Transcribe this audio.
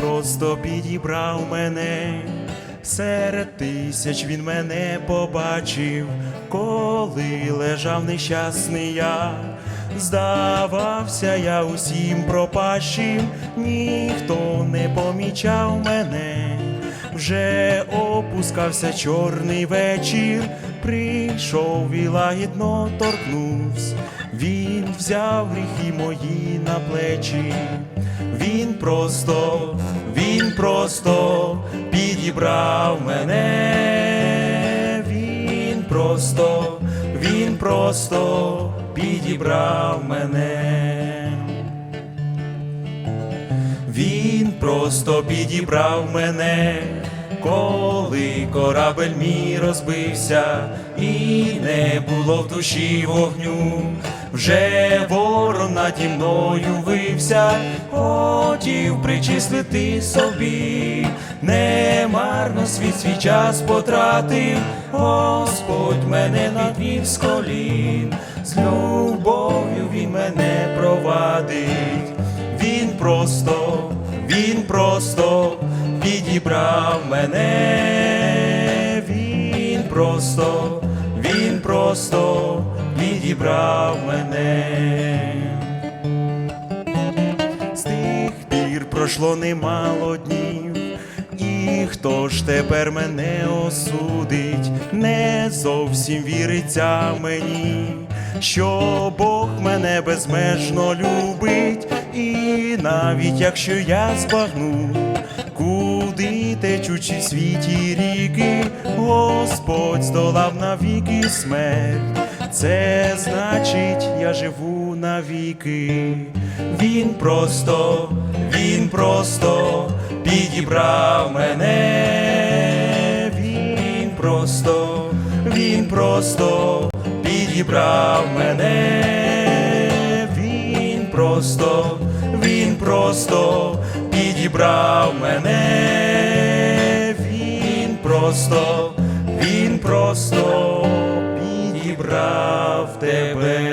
просто підібрав мене. Серед тисяч він мене побачив, коли лежав нещасний я. Здавався я усім пропащим, ніхто не помічав мене. Вже опускався чорний вечір, прийшов і лагідно торкнувся. Він взяв гріхи мої на плечі. Просто, він просто підібрав мене. Він просто, він просто підібрав мене. Він просто підібрав мене, коли корабель мій розбився, і не було в душі вогню. Вже ворон наді мною вився, хотів причислити собі, не марно світ свій час потратив, Господь мене надвів з колін, з любов'ю він мене провадить. Він просто, він просто підібрав мене. Він просто, він просто підібрав мене. З тих пір пройшло немало днів. І хто ж тепер мене осудить, не зовсім віриться мені, що Бог мене безмежно любить, і навіть якщо я збагну, куди течучі світі ріки, Господь здолав навіки смерть, це значить, я живу навіки. Він просто, він просто підібрав мене. Він просто, він просто підібрав мене. Він просто, він просто підібрав мене. Він просто, він просто підібрав тебе.